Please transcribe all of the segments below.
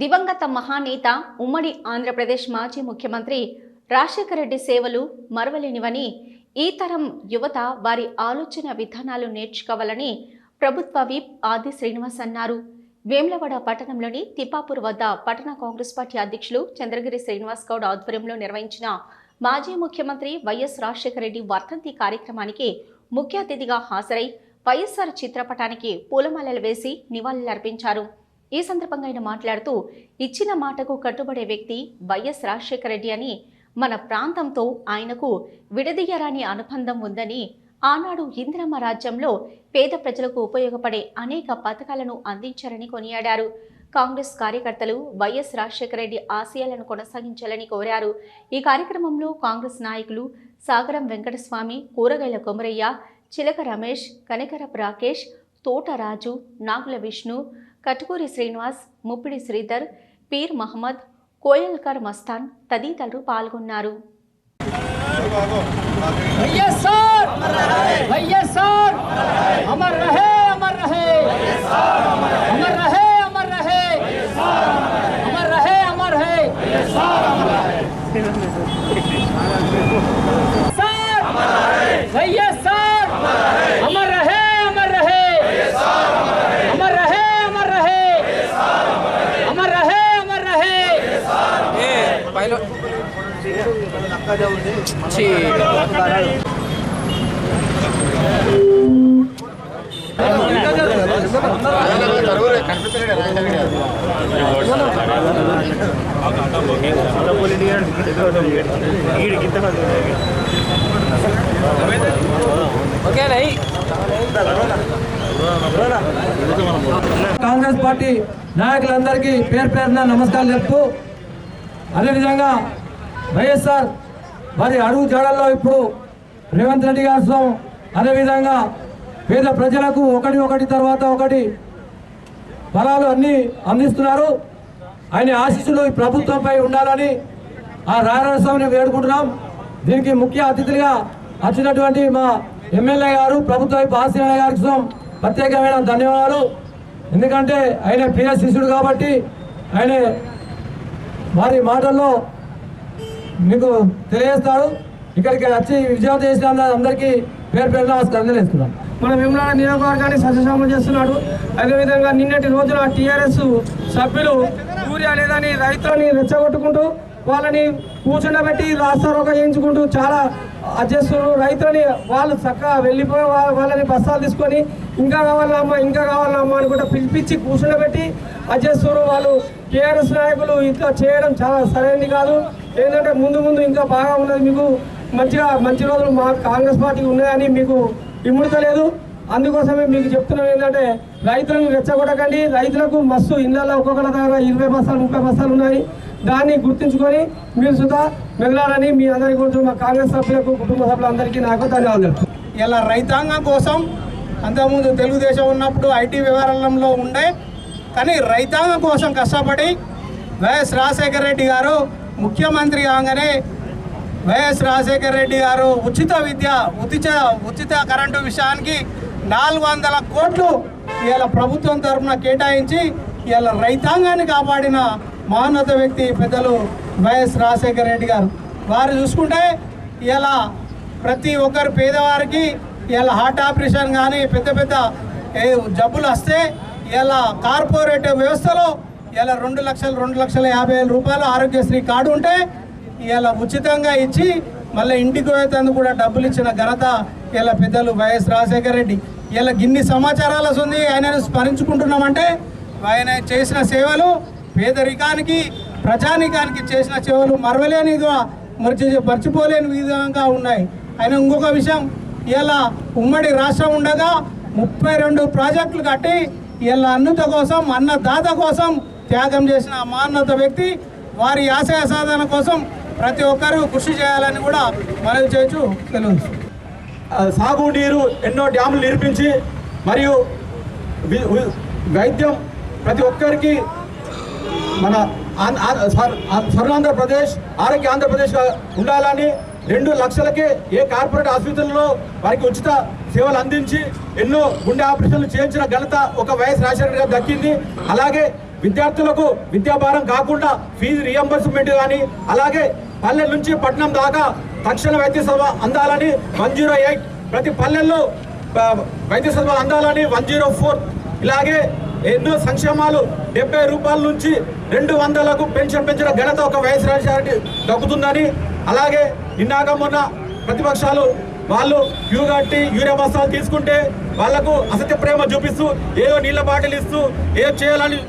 దివంగత మహానేత ఉమ్మడి ఆంధ్రప్రదేశ్ మాజీ ముఖ్యమంత్రి రాజశేఖర రెడ్డి సేవలు మరవలేనివని ఈ తరం యువత వారి ఆలోచన విధానాలు నేర్చుకోవాలని ప్రభుత్వ విప్ ఆది శ్రీనివాస్ అన్నారు. వేమ్లవాడ పట్టణంలోని తిప్పాపూర్ వద్ద పట్టణ కాంగ్రెస్ పార్టీ అధ్యక్షులు చంద్రగిరి శ్రీనివాస్ గౌడ్ ఆధ్వర్యంలో నిర్వహించిన మాజీ ముఖ్యమంత్రి వైఎస్ రాజశేఖర రెడ్డి వర్ధంతి కార్యక్రమానికి ముఖ్య అతిథిగా హాజరై వైఎస్ఆర్ చిత్రపటానికి పూలమాలలు వేసి నివాళులర్పించారు. ఈ సందర్భంగా ఆయన మాట్లాడుతూ ఇచ్చిన మాటకు కట్టుబడే వ్యక్తి వైఎస్ రాజశేఖర రెడ్డి అని మన ప్రాంతంతో ఆయనకు విడదీయరాని అనుబంధం ఉందని ఆనాడు ఇందిరమ్మ రాజ్యంలో పేద ప్రజలకు ఉపయోగపడే అనేక పథకాలను అందించారని కొనియాడారు. కాంగ్రెస్ కార్యకర్తలు వైఎస్ రాజశేఖర రెడ్డి ఆశయాలను కొనసాగించాలని కోరారు. ఈ కార్యక్రమంలో కాంగ్రెస్ నాయకులు సాగరం వెంకటస్వామి కూరగాయల కొమరయ్య చిలక రమేష్ కనకరపు రాకేష్ తోట రాజు నాగుల విష్ణు కటుకూరి శ్రీనివాస్ ముప్పిడి శ్రీధర్ పీర్ మహమ్మద్ కోయల్కర్ మస్తాన్ తదితరులు పాల్గొన్నారు వైఎస్ఆర్ కాంగ్రెస్ పార్టీ నాయకులందరికీ పేరు పేరున నమస్కారాలు చెప్తూ అదేవిధంగా వైఎస్ఆర్ మరి అడుగు జాడల్లో ఇప్పుడు రేవంత్ రెడ్డి గారితో అదేవిధంగా పేద ప్రజలకు ఒకటి ఒకటి తర్వాత ఒకటి ఫలాలు అన్నీ అందిస్తున్నారు. ఆయన ఆశీస్సులు ఈ ప్రభుత్వంపై ఉండాలని ఆ రాయలస్వామిని వేడుకుంటున్నాం. దీనికి ముఖ్య అతిథులుగా వచ్చినటువంటి మా ఎమ్మెల్యే గారు ప్రభుత్వ వైపు గారికి ప్రత్యేకమైన ధన్యవాదాలు. ఎందుకంటే ఆయన ప్రియ శిష్యుడు కాబట్టి ఆయన వారి మాటల్లో మీకు తెలియజేస్తాడు ఇక్కడికి వచ్చి విజయం చేసిన అందరికీ పేరు పేరు నమస్కారం తెలియజేస్తున్నాం మన విమలాడ నియోజకవర్గాన్ని సస్యశామం చేస్తున్నాడు. అదేవిధంగా నిన్నటి రోజున టీఆర్ఎస్ సభ్యులు యూరియా లేదని రైతులని రెచ్చగొట్టుకుంటూ వాళ్ళని కూర్చుండబెట్టి రాస్తారోగ చేయించుకుంటూ చాలా అది చేస్తున్నారు. రైతులని వాళ్ళు చక్కగా వెళ్ళిపోయి వాళ్ళని బస్తాలు తీసుకొని ఇంకా కావాలమ్మా ఇంకా కావాలమ్మా అని కూడా పిలిపించి కూర్చుండబెట్టి అది వాళ్ళు టీఆర్ఎస్ నాయకులు ఇట్లా చేయడం చాలా సరైనది కాదు. ఏంటంటే ముందు ముందు ఇంకా బాగా ఉన్నది మీకు మంచిగా మంచి రోజులు మా కాంగ్రెస్ పార్టీకి ఉన్నాయని మీకు ఇమ్ముడతలేదు అందుకోసమే మీకు చెప్తున్నాం ఏంటంటే రైతులను రెచ్చగొట్టకండి. రైతులకు మస్తు ఇళ్ళల్లో ఒక్కొక్కరి దగ్గర ఇరవై బస్తాలు ముప్పై బస్తాలు ఉన్నాయి. దాన్ని గుర్తుంచుకొని మీరు సుధా మిగలాలని మీ అందరి గురించి మా కాంగ్రెస్ సభ్యులకు కుటుంబ సభ్యులందరికీ నాకు ధన్యవాదాలు ఇలా రైతాంగం కోసం అంతకుముందు తెలుగుదేశం ఉన్నప్పుడు ఐటీ వ్యవహారంలో ఉండే కానీ రైతాంగం కోసం కష్టపడి వైఎస్ రాజశేఖర రెడ్డి గారు ముఖ్యమంత్రి కాగానే వైఎస్ రాజశేఖర రెడ్డి గారు ఉచిత విద్య ఉచిత ఉచిత కరెంటు విషయానికి నాలుగు వందల కోట్లు ఇవాళ ప్రభుత్వం తరఫున కేటాయించి ఇవాళ రైతాంగాన్ని కాపాడిన మహోన్నత వ్యక్తి పెద్దలు వైఎస్ రాజశేఖర రెడ్డి గారు. వారు చూసుకుంటే ఇలా ప్రతి ఒక్కరు పేదవారికి ఇలా హార్ట్ ఆపరేషన్ కానీ పెద్ద పెద్ద జబ్బులు వస్తే ఇలా కార్పొరేట్ వ్యవస్థలో ఇలా రెండు లక్షలు రెండు లక్షల యాభై వేల రూపాయలు ఆరోగ్యశ్రీ కార్డు ఉంటే ఇలా ఉచితంగా ఇచ్చి మళ్ళీ ఇంటికి పోయేందుకు కూడా డబ్బులు ఇచ్చిన ఘనత ఇలా పెద్దలు వైఎస్ రాజశేఖర రెడ్డి. ఇలా గిన్ని సమాచారాలు వస్తుంది ఆయనను స్మరించుకుంటున్నామంటే ఆయన చేసిన సేవలు పేదరికానికి ప్రజానికానికి చేసిన సేవలు మరవలేనిగా మరిచి మర్చిపోలేని విధంగా ఉన్నాయి. ఆయన ఇంకొక విషయం ఇలా ఉమ్మడి రాష్ట్రం ఉండగా ముప్పై రెండు ప్రాజెక్టులు కట్టి ఇలా అన్నుత కోసం అన్నదాత కోసం త్యాగం చేసిన మాన్నత వ్యక్తి వారి ఆశయ సాధన కోసం ప్రతి ఒక్కరూ కృషి చేయాలని కూడా మనవి చేయొచ్చు. తెలుసు సాగునీరు ఎన్నో డ్యాములు నిర్మించి మరియు వైద్యం ప్రతి ఒక్కరికి మన స్వర్ణాంధ్రప్రదేశ్ ఆరోగ్య ఆంధ్రప్రదేశ్ ఉండాలని రెండు లక్షలకే ఏ కార్పొరేట్ ఆసుపత్రుల్లో వారికి ఉచిత సేవలు అందించి ఎన్నో గుండె ఆపరేషన్లు చేయించిన ఘనత ఒక వైఎస్ రాజశేఖర్ గారు దక్కింది. అలాగే విద్యార్థులకు విద్యాభారం కాకుండా ఫీజు రియంబర్స్మెంట్ కానీ అలాగే పల్లె నుంచి పట్టణం దాకా తక్షణ వైద్య సేవ అందాలని వన్ జీరో ఎయిట్ ప్రతి పల్లెల్లో వైద్య సేవ అందాలని వన్ జీరో ఫోర్ ఇలాగే ఎన్నో సంక్షేమాలు డెబ్బై రూపాయల నుంచి రెండు వందలకు పెన్షన్ పెంచిన ఘనత ఒక వైఎస్ రాజశేఖర దక్కుతుందని అలాగే నిన్నాక మొన్న ప్రతిపక్షాలు వాళ్ళు క్యూ కట్టి యూరియా బస్తాలు తీసుకుంటే వాళ్ళకు అసత్య ప్రేమ చూపిస్తూ ఏదో నీళ్ళ బాటిల్ ఇస్తూ ఏదో చేయాలని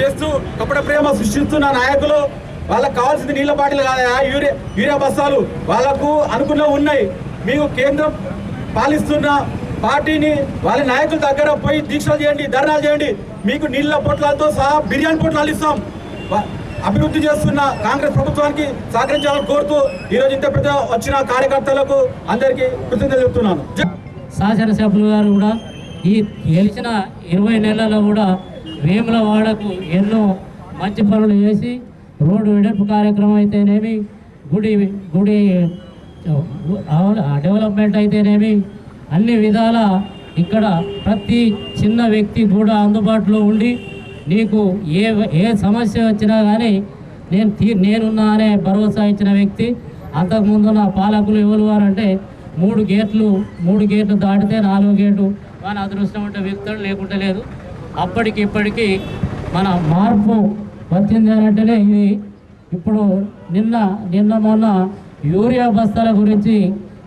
చేస్తూ కపట ప్రేమ సృష్టిస్తున్న నాయకులు వాళ్ళకి కావాల్సింది నీళ్ళ బాటిల్ కాదా యూరియా యూరియా బస్తాలు వాళ్ళకు అనుకున్న ఉన్నాయి. మీకు కేంద్రం పాలిస్తున్న పార్టీని వాళ్ళ నాయకుల దగ్గర పోయి దీక్షలు చేయండి ధర్నాలు చేయండి. మీకు నీళ్ళ పొట్లాలతో సహా బిర్యానీ పొట్లాలు ఇస్తాం. అభివృద్ధి చేస్తున్న కాంగ్రెస్ ప్రభుత్వానికి సహకరించాలని కోరుతూ ఈరోజు ఇంత పెద్ద వచ్చిన కార్యకర్తలకు అందరికీ కృతజ్ఞతలు చెప్తున్నాను. జై- శాసనసభ్యులు గారు కూడా ఈ గెలిచిన ఇరవై నెలల్లో కూడా వేములవాడకు ఎన్నో మంచి పనులు చేసి రోడ్డు వెడల్పు కార్యక్రమం అయితేనేమి గుడి గుడి డెవలప్మెంట్ అయితేనేమి అన్ని విధాల ఇక్కడ ప్రతి చిన్న వ్యక్తి కూడా అందుబాటులో ఉండి నీకు ఏ ఏ సమస్య వచ్చినా కానీ నేను తీ నేనున్నా అనే భరోసా ఇచ్చిన వ్యక్తి. అంతకుముందు నా పాలకులు ఎవరు వారంటే మూడు గేట్లు మూడు గేట్లు దాటితే నాలుగు గేటు. వాళ్ళ అదృష్టం ఉంటే వ్యక్తులు లేకుంటే లేదు. అప్పటికి ఇప్పటికీ మన మార్పు వచ్చింది అని అంటేనే ఇది ఇప్పుడు నిన్న నిన్న మొన్న యూరియా బస్తాల గురించి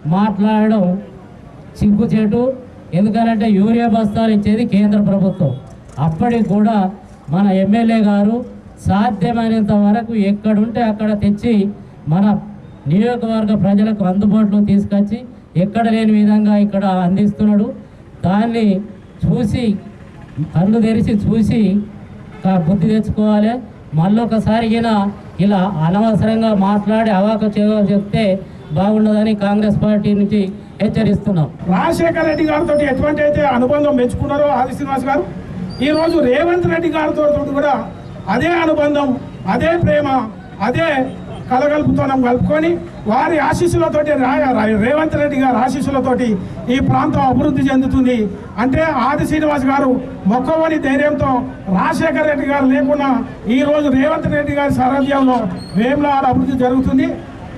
మాట్లాడడం సిగ్గుచేటు ఎందుకనంటే యూరియా బస్తాలు ఇచ్చేది కేంద్ర ప్రభుత్వం. అప్పటికి కూడా మన ఎమ్మెల్యే గారు సాధ్యమైనంత వరకు ఎక్కడుంటే అక్కడ తెచ్చి మన నియోజకవర్గ ప్రజలకు అందుబాటులో తీసుకొచ్చి ఎక్కడ లేని విధంగా ఇక్కడ అందిస్తున్నాడు. దాన్ని చూసి కళ్ళు తెరిచి చూసి బుద్ధి తెచ్చుకోవాలి. మళ్ళొకసారి ఈయన ఇలా అనవసరంగా మాట్లాడి అవాక చేయ చెప్తే బాగుండదని కాంగ్రెస్ పార్టీ నుంచి హెచ్చరిస్తున్నాం. రాజశేఖర రెడ్డి గారితో ఎటువంటి అయితే అనుబంధం మెచ్చుకున్నారో ఆది శ్రీనివాస్ గారు ఈరోజు రేవంత్ రెడ్డి గారితో కూడా అదే అనుబంధం అదే ప్రేమ అదే కలగలుపుతోనం కలుపుకొని వారి ఆశీస్సులతోటి రాయ రేవంత్ రెడ్డి గారి ఆశీస్సులతోటి ఈ ప్రాంతం అభివృద్ధి చెందుతుంది. అంటే ఆది శ్రీనివాస్ గారు మొక్కవని ధైర్యంతో రాజశేఖర రెడ్డి గారు లేకుండా ఈరోజు రేవంత్ రెడ్డి గారి సారథ్యంలో వేములవాడ అభివృద్ధి జరుగుతుంది.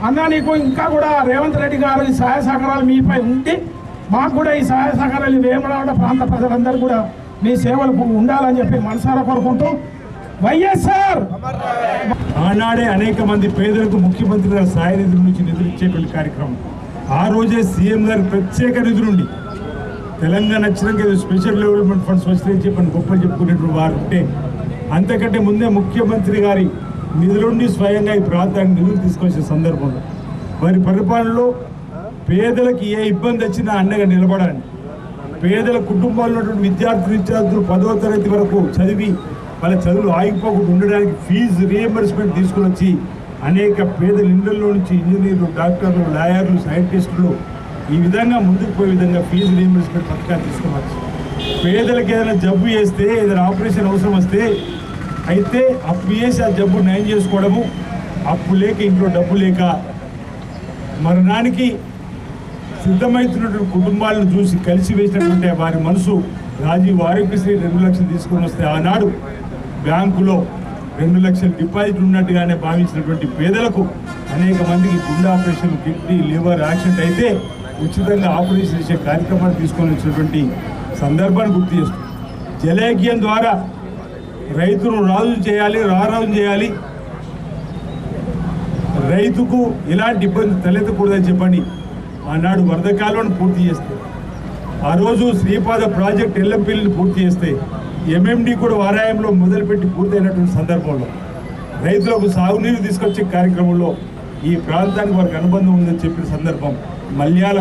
అన్న నీకు ఇంకా కూడా రేవంత్ రెడ్డి గారు ఈ సహాయ సహకారాలు మీపై ఉండి మాకు కూడా ఈ సహాయ సహకారాలు ఈ ప్రాంత ప్రజలందరూ కూడా మీ సేవలు ఉండాలని చెప్పి మనసారా కోరుకుంటూ వైఎస్ఆర్! ఆనాడే అనేక మంది పేదలకు ముఖ్యమంత్రి గారి సహాయ నిధుల నుంచి నిధులు ఇచ్చేటువంటి కార్యక్రమం. ఆ రోజే సీఎం గారు ప్రత్యేక నిధులుండి. తెలంగాణ వచ్చినాక ఏదో స్పెషల్ డెవలప్మెంట్ ఫండ్స్ వస్తాయని చెప్పని గొప్పలు చెప్పుకునేటువంటి వారు ఉంటే అంతకంటే ముందే ముఖ్యమంత్రి గారి నిధులుండి స్వయంగా ఈ ప్రాంతానికి నిధులు తీసుకొచ్చే సందర్భంలో వారి పరిపాలనలో పేదలకు ఏ ఇబ్బంది వచ్చినా అండగా నిలబడాలి. పేదల కుటుంబాల్లో ఉన్నటువంటి విద్యార్థి విద్యార్థులు పదవ తరగతి వరకు చదివి వాళ్ళ చదువులు ఆగిపోకుండా ఉండడానికి ఫీజు రియంబర్స్మెంట్ తీసుకుని వచ్చి అనేక పేదల ఇళ్ళలో నుంచి ఇంజనీర్లు డాక్టర్లు లాయర్లు సైంటిస్టులు ఈ విధంగా ముందుకు పోయే విధంగా ఫీజు రియంబర్స్మెంట్ పథకాన్ని తీసుకోవచ్చు పేదలకు ఏదైనా జబ్బు చేస్తే ఏదైనా ఆపరేషన్ అవసరం వస్తే అయితే అప్పు చేసి ఆ జబ్బు నయం చేసుకోవడము అప్పు లేక ఇంట్లో డబ్బు లేక మరణానికి సిద్ధమవుతున్నటువంటి కుటుంబాలను చూసి కలిసి వేసినటువంటి వారి మనసు రాజీవ్ ఆరోగ్యశ్రీ రెండు లక్షలు తీసుకొని వస్తే ఆనాడు బ్యాంకులో రెండు లక్షల డిపాజిట్ ఉన్నట్టుగానే భావించినటువంటి పేదలకు అనేక మందికి గుండె ఆపరేషన్ కిడ్నీ లివర్ యాక్సిడెంట్ అయితే ఉచితంగా ఆపరేషన్ చేసే కార్యక్రమాన్ని తీసుకొని వచ్చినటువంటి సందర్భాన్ని గుర్తు చేస్తుంది. జలయజ్ఞం ద్వారా రైతును రాజు చేయాలి రారాజు చేయాలి. రైతుకు ఎలాంటి ఇబ్బంది తలెత్తకూడదని చెప్పండి ఆనాడు వరద కాలువను పూర్తి చేస్తే ఆ రోజు శ్రీపాద ప్రాజెక్ట్ ఎల్లంపల్లిని పూర్తి చేస్తే ఎంఎండి కూడా వారాయంలో మొదలుపెట్టి పూర్తయినటువంటి సందర్భంలో రైతులకు సాగునీరు తీసుకొచ్చే కార్యక్రమంలో ఈ ప్రాంతానికి వారికి అనుబంధం ఉందని చెప్పిన సందర్భం మల్యాల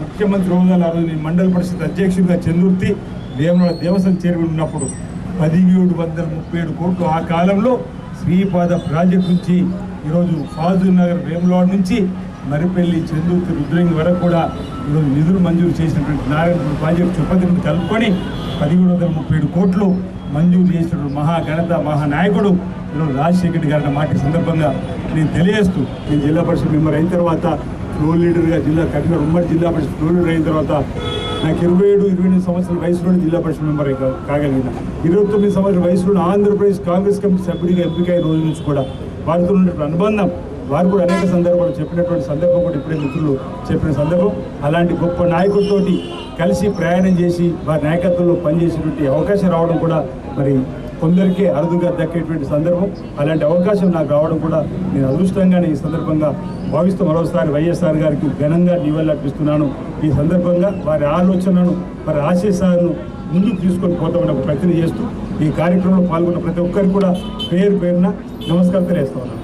ముఖ్యమంత్రి హోదాలో ఆ రోజు మండల పరిషత్ అధ్యక్షుడిగా చందుర్తి వేమల దేవస్థానం చేరుకుని ఉన్నప్పుడు పదిహేడు వందల ముప్పై ఏడు కోట్లు ఆ కాలంలో శ్రీపాద ప్రాజెక్టు నుంచి ఈరోజు ఫాజుల్ నగర్ వేములవాడ నుంచి మరిపెల్లి చందుర్తి రుద్రంగి వరకు కూడా ఈరోజు నిధులు మంజూరు చేసినటువంటి నారాయణపూర్ ప్రాజెక్టు చుప్పతిని కలుపుకొని పదిహేడు వందల ముప్పై ఏడు కోట్లు మంజూరు చేసినటువంటి మహా మహానాయకుడు ఈరోజు రాజశేఖర రెడ్డి గారి మాట సందర్భంగా నేను తెలియజేస్తూ నేను జిల్లా పరిషత్ మెంబర్ అయిన తర్వాత ఫ్లోర్ లీడర్గా జిల్లా కరీంనగర్ ఉమ్మడి జిల్లా పరిషత్ ఫ్లోర్ లీడర్ అయిన తర్వాత నాకు ఇరవై ఏడు ఇరవై ఎనిమిది సంవత్సరాల వయసులోనే జిల్లా పరిషత్ మెంబర్ కాగలిగిన. ఇరవై తొమ్మిది సంవత్సరాల వయసులో ఆంధ్రప్రదేశ్ కాంగ్రెస్ కమిటీ సభ్యుడిగా ఎంపికైన రోజు నుంచి కూడా వారితో ఉన్నటువంటి అనుబంధం వారు కూడా అనేక సందర్భాలు చెప్పినటువంటి సందర్భం కూడా ఇప్పుడే మిత్రులు చెప్పిన సందర్భం. అలాంటి గొప్ప నాయకుడితోటి కలిసి ప్రయాణం చేసి వారి నాయకత్వంలో పనిచేసేటువంటి అవకాశం రావడం కూడా మరి కొందరికే అరుదుగా దక్కేటువంటి సందర్భం. అలాంటి అవకాశం నాకు రావడం కూడా నేను అదృష్టంగానే ఈ సందర్భంగా భావిస్తూ మరోసారి వైఎస్ఆర్ గారికి ఘనంగా నివాళులర్పిస్తున్నాను ఈ సందర్భంగా వారి ఆలోచనను వారి ఆశీస్సాలను ముందుకు తీసుకొని పోతామని ఒక ప్రయత్నం చేస్తూ ఈ కార్యక్రమంలో పాల్గొన్న ప్రతి ఒక్కరికి కూడా పేరు పేరున నమస్కారం తెలియజేస్తున్నాను